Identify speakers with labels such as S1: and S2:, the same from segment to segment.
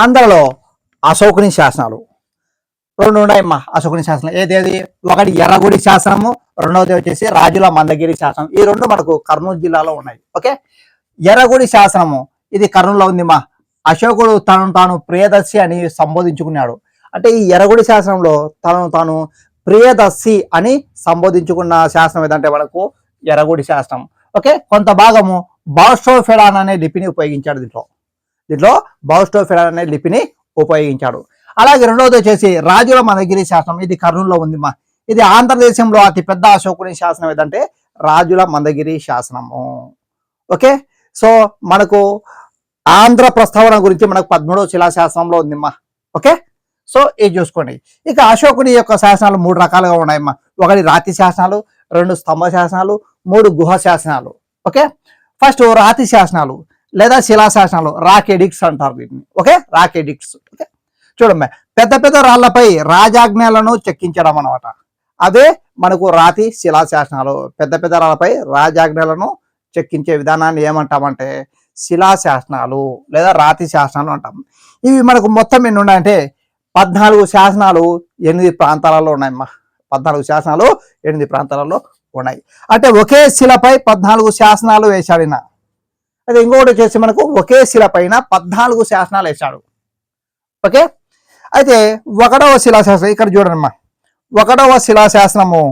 S1: ఆంధ్రలో అశోకుని శాసనాలు. రెండు ఉన్నాయమ్మా అశోకుని శాసనం ఏదేది? ఒకటి ఎర్రగుడి శాసనము రెండవది వచ్చేసి రాజుల మందగిరి శాసనం. ఈ రెండు మనకు కర్నూలు జిల్లాలో ఉన్నాయి. ఓకే? ఎర్రగుడి శాసనము ఇది కర్నూలులో ఉంది మా అశోకుడు తనను తాను ప్రియదర్శి అని సంబోధించుకున్నాడు. అంటే ఈ ఎర్రగుడి శాసనంలో తనను తాను ప్రియదర్శి అని సంబోధించుకున్న శాసనం ఏదంటే మనకు ఎర్రగుడి శాసనం. ఓకే? కొంత భాగము బాస్టోఫెడాన్ అనే లిపిని ఉపయోగించాడు దీంట్లో. దీంట్లో బాస్టోఫెడాన్ అనే లిపిని ఉపయోగించాడు. అలాగే రెండవది వచ్చేసి రాజుల మనగిరి శాసనం. ఇది కర్నూలులో ఉంది మా ఇది ఆంధ్రదేశంలో అతిపెద్ద అశోకుని శాసనం ఏదంటే రాజుల మందగిరి శాసనము. ఓకే? సో మనకు ఆంధ్ర ప్రస్తావన గురించి మనకు పదమూడవ శిలాశాసనంలో ఉందిమ్మా ఓకే? సో ఇది చూసుకోండి. ఇక అశోకుని యొక్క శాసనాలు మూడు రకాలుగా ఉన్నాయమ్మా. ఒకటి రాతి శాసనాలు రెండు స్తంభ శాసనాలు మూడు గుహ శాసనాలు. ఓకే? ఫస్ట్ రాతి శాసనాలు. లేదా శిలా శాసనాలు రాక్ ఎడిక్ట్స్ అంటారు వీటిని. ఓకే? Rock okay? చూడమ్మా పెద్ద పెద్ద రాళ్ళపై రాజాజ్ఞలను చెక్కించడం అనమాట అదే మనకు రాతి శిలా శాసనాలు పెద్ద పెద్ద రాళ్ళపై రాజాజ్ఞలను చెక్కించే విధానాన్ని ఏమంటామంటే శిలా శాసనాలు లేదా రాతి శాసనాలు అంటాం. ఇవి మనకు మొత్తం ఎన్ని ఉన్నాయంటే పద్నాలుగు శాసనాలు ఎనిమిది ప్రాంతాలలో ఉన్నాయమ్మా. పద్నాలుగు శాసనాలు ఎనిమిది ప్రాంతాలలో ఉన్నాయి. అంటే ఒకే శిలపై పద్నాలుగు శాసనాలు వేశాడు అదే ఇంకొకటి వచ్చేసి మనకు ఒకే శిల పైన పద్నాలుగు శాసనాలు వేశాడు. ఓకే? అయితే ఒకటవ శిలాశాసనం ఇక్కడ చూడమ్మా ఒకటవ శిలాశాసనము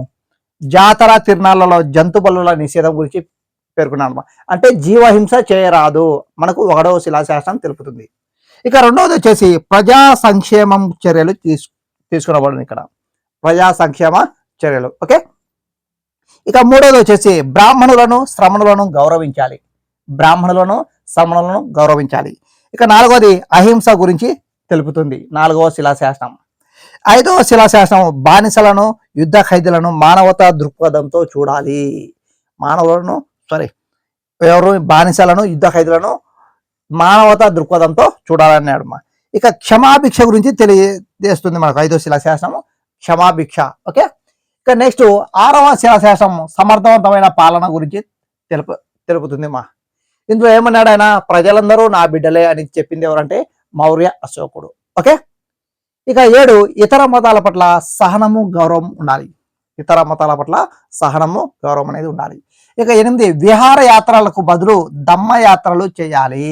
S1: జాతర తిరునాళ్ళలో జంతు బలుల నిషేధం గురించి పేర్కొన్నాను అంటే జీవహింస చేయరాదు. మనకు ఒకటవ శిలాశాసనం తెలుపుతుంది. ఇక రెండవది వచ్చేసి ప్రజా సంక్షేమం చర్యలు తీసు ఇక్కడ. ప్రజా సంక్షేమ చర్యలు. ఓకే? ఇక మూడవది వచ్చేసి బ్రాహ్మణులను శ్రమణులను గౌరవించాలి. బ్రాహ్మణులను శ్రమణులను గౌరవించాలి. ఇక నాలుగవది అహింస గురించి తెలుపుతుంది. నాలుగవ శిలాశాసనం. ఐదవ శిలాశాసనం బానిసలను యుద్ధ ఖైదీలను మానవతా దృక్పథంతో చూడాలి. మానవులను సారీ ఎవరు బానిసలను యుద్ధ ఖైదీలను మానవతా దృక్పథంతో చూడాలన్నాడు మా. ఇక క్షమాభిక్ష గురించి తెలియజేస్తుంది మనకు ఐదో శిలాశాసనము క్షమాభిక్ష ఓకే? ఇక నెక్స్ట్ ఆరవ శిలాశాసనం సమర్థవంతమైన పాలన గురించి తెలుపు తెలుపుతుంది మా. ఇందులో ఏమన్నాడు ఆయన? ప్రజలందరూ నా బిడ్డలే అని చెప్పింది ఎవరంటే మౌర్య అశోకుడు. ఓకే? ఇక ఏడు ఇతర మతాల పట్ల సహనము గౌరవం ఉండాలి. ఇతర మతాల పట్ల సహనము గౌరవం అనేది ఉండాలి. ఇక ఎనిమిది విహార యాత్రలకు బదులు దమ్మ యాత్రలు చేయాలి.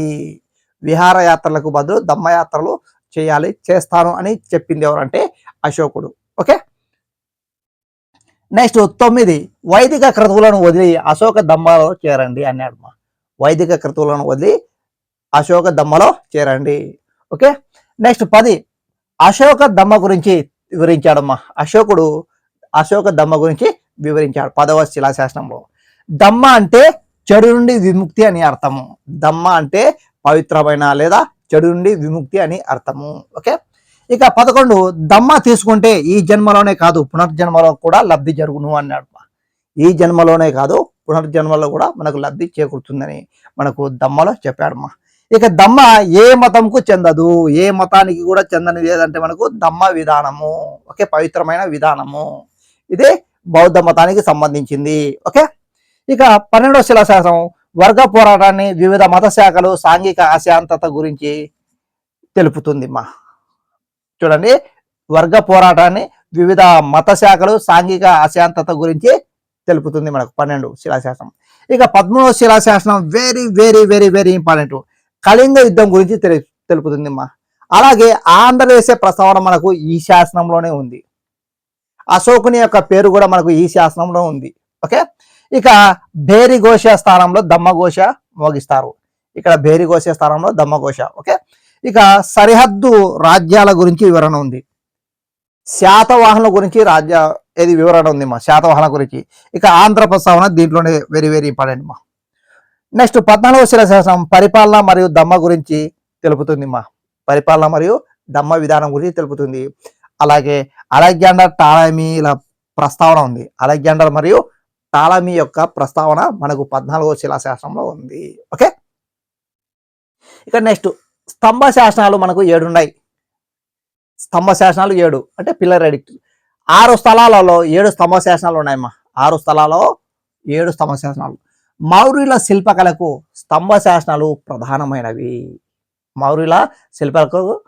S1: విహార యాత్రలకు బదులు దమ్మయాత్రలు చేయాలి చేస్తాను అని చెప్పింది ఎవరంటే అశోకుడు. ఓకే? నెక్స్ట్ తొమ్మిది వైదిక క్రతువులను వదిలి అశోక దమ్మలో చేరండి అన్నాడు మా వైదిక క్రతువులను వదిలి అశోక దమ్మలో చేరండి. ఓకే? నెక్స్ట్ పది. అశోక దమ్మ గురించి వివరించాడమ్మా. అశోకుడు అశోక దమ్మ గురించి వివరించాడు పదవ శిలాశాసనంలో. దమ్మ అంటే చెడు నుండి విముక్తి అని అర్థము. దమ్మ అంటే పవిత్రమైన లేదా చెడు నుండి విముక్తి అని అర్థము. ఓకే? ఇక పదకొండు. దమ్మ తీసుకుంటే ఈ జన్మలోనే కాదు పునర్జన్మలో కూడా లబ్ధి జరుగును అన్నాడు ఈ జన్మలోనే కాదు పునర్జన్మలో కూడా మనకు లబ్ధి చేకూరుతుందని మనకు దమ్మలో చెప్పాడమ్మా. ఇక దమ్మ ఏ మతంకు చెందదు ఏ మతానికి కూడా చెందనిది ఏదంటే మనకు దమ్మ విధానము ఓకే? పవిత్రమైన విధానము. ఇది బౌద్ధ మతానికి సంబంధించింది ఓకే? ఇక పన్నెండవ శిలాశాసనం వర్గ పోరాటాన్ని వివిధ మత శాఖలు సాంఘిక అశాంతత గురించి తెలుపుతుంది మా చూడండి వర్గ పోరాటాన్ని వివిధ మత శాఖలు సాంఘిక అశాంతత గురించి తెలుపుతుంది మనకు పన్నెండు శిలాశాసనం. ఇక పదమూడవ శిలాశాసనం very very very very important Kalinga యుద్ధం గురించి తెలుపుతుంది మా. అలాగే ఆంధ్రదేశ ప్రస్తావన మనకు ఈ శాసనంలోనే ఉంది. అశోకుని యొక్క పేరు కూడా మనకు ఈ శాసనంలో ఉంది. ఓకే? ఇక భేరిఘోష స్థానంలో దమ్మఘోష మోగిస్తారు. ఇక్కడ భేరిఘోష స్థానంలో దమ్మఘోష ఓకే? ఇక సరిహద్దు రాజ్యాల గురించి వివరణ ఉంది. శాతవాహనుల గురించి రాజ్య ఏది వివరణ ఉంది మా శాతవాహన గురించి. ఇక ఆంధ్ర ప్రస్తావన దీంట్లోనే వెరీ వెరీ ఇంపార్టెంట్ మా. నెక్స్ట్ పద్నాలుగవ శిలాశాసనం పరిపాలన మరియు దమ్మ గురించి తెలుపుతుంది మా పరిపాలన మరియు దమ్మ విధానం గురించి తెలుపుతుంది. అలాగే అలెగ్జాండర్ టాలమీల ప్రస్తావన ఉంది. అలెగ్జాండర్ మరియు టాలమీ యొక్క ప్రస్తావన మనకు పద్నాలుగో శిలాశాసనంలో ఉంది. ఓకే ఇక నెక్స్ట్ స్తంభ శాసనాలు మనకు ఏడున్నాయి. స్తంభ శాసనాలు ఏడు. అంటే పిల్లర్ ఎడిక్ట్ ఆరు స్థలాలలో ఏడు స్తంభ శాసనాలు ఉన్నాయమ్మా. ఆరు స్థలాలలో ఏడు స్తంభ శాసనాలు. మౌర్యుల శిల్పకళకు స్తంభ శాసనాలు ప్రధానమైనవి. మౌర్యుల శిల్పాలకు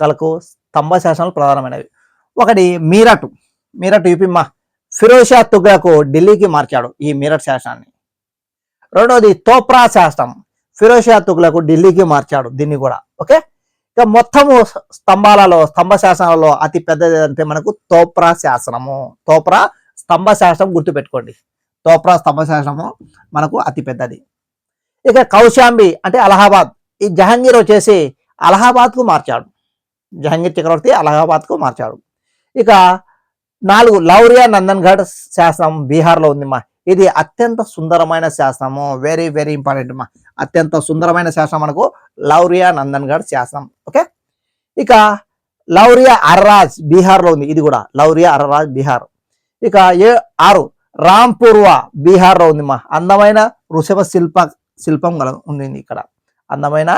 S1: కలకు స్తంభ శాసనాలు ప్రధానమైనవి. ఒకటి మీరట్. మీరట్ యూపీ ఫిరోషా తుగ్లకు ఢిల్లీకి మార్చాడు ఈ మీరట్ శాసనాన్ని. రెండవది తోప్రా శాసనం. ఫిరోషా తుగ్లకు ఢిల్లీకి మార్చాడు దీన్ని కూడా. ఓకే? ఇక మొత్తము స్తంభాలలో స్తంభ శాసనాలలో అతి పెద్దది అంటే మనకు తోప్రా శాసనము. తోప్రా స్తంభ శాసనం గుర్తుపెట్టుకోండి. తోప్రా స్తంభ శాసనము మనకు అతి పెద్దది. ఇక కౌశాంబి అంటే అలహాబాద్. ఈ జహాంగీర్ వచ్చేసి అలహాబాద్కు మార్చాడు. జహాంగీర్ చక్రవర్తి అలహాబాద్కు మార్చాడు. ఇక నాలుగు లౌరియా నందన్గఢ్ శాసనం బీహార్లో ఉంది మా ఇది అత్యంత సుందరమైన శాసనము. వెరీ వెరీ ఇంపార్టెంట్ మా. అత్యంత సుందరమైన శాసనం మనకు లౌరియా నందన్గఢ్ శాసనం. ఓకే? ఇక లౌరియా అర్రాజ్ బీహార్లో ఉంది. ఇది కూడా లౌరియా అర్రాజ్ బీహార్. ఇక ఏ ఆరు రాంపూర్వ బీహార్లో ఉంది మా. అందమైన వృషభ శిల్ప శిల్పం గల ఉంది ఇక్కడ. అందమైన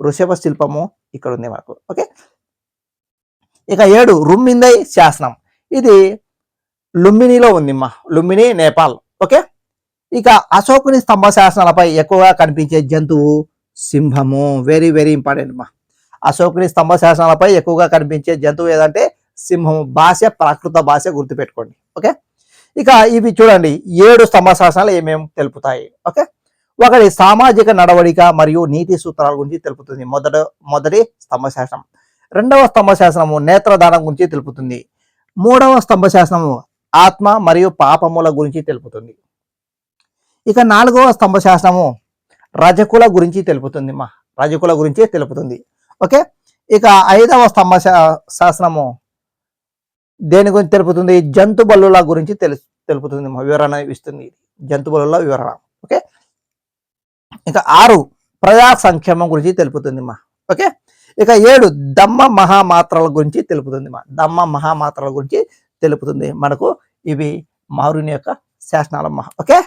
S1: వృషభ శిల్పము ఇక్కడ ఉంది మనకు. ఓకే? ఇక ఏడు రుమ్మిందై శాసనం. ఇది లుంబినిలో ఉంది మా. లుంబిని నేపాల్. ఓకే? ఇక అశోకుని స్తంభ శాసనాలపై ఎక్కువగా కనిపించే జంతువు సింహము. వెరీ వెరీ ఇంపార్టెంట్ మా అశోకుని స్తంభ శాసనాలపై ఎక్కువగా కనిపించే జంతువు ఏదంటే సింహము. భాష ప్రాకృత భాష గుర్తుపెట్టుకోండి. ఓకే? ఇక ఇవి చూడండి. ఏడు స్తంభ శాసనాలు ఏమేమి తెలుపుతాయి? ఓకే? ఒకటి సామాజిక నడవడిక మరియు నీతి సూత్రాల గురించి తెలుపుతుంది. మొదట మొదటి స్తంభ శాసనం రెండవ స్తంభ శాసనము నేత్రదానం గురించి తెలుపుతుంది. మూడవ స్తంభ శాసనము ఆత్మ మరియు పాపముల గురించి తెలుపుతుంది. ఇక నాలుగవ స్తంభ శాసనము రజకుల గురించి తెలుపుతుంది మా. రజకుల గురించి తెలుపుతుంది. ఓకే? ఇక ఐదవ స్తంభ శా- శాసనము దేని గురించి తెలుపుతుంది? జంతు బలుల గురించి తెలు తెలుపుతుంది మా. వివరణ ఇస్తుంది. ఇది జంతు బలుల వివరణ. ఓకే? ఇక ఆరు ప్రజా సంక్షేమం గురించి తెలుపుతుంది మా. ఓకే? ఇక ఏడు దమ్మ మహామాత్రల గురించి తెలుపుతుంది మా. దమ్మ మహామాత్రల గురించి తెలుపుతుంది. మనకు ఇవి మారుని యొక్క శాసనాలమ్మ. ఓకే?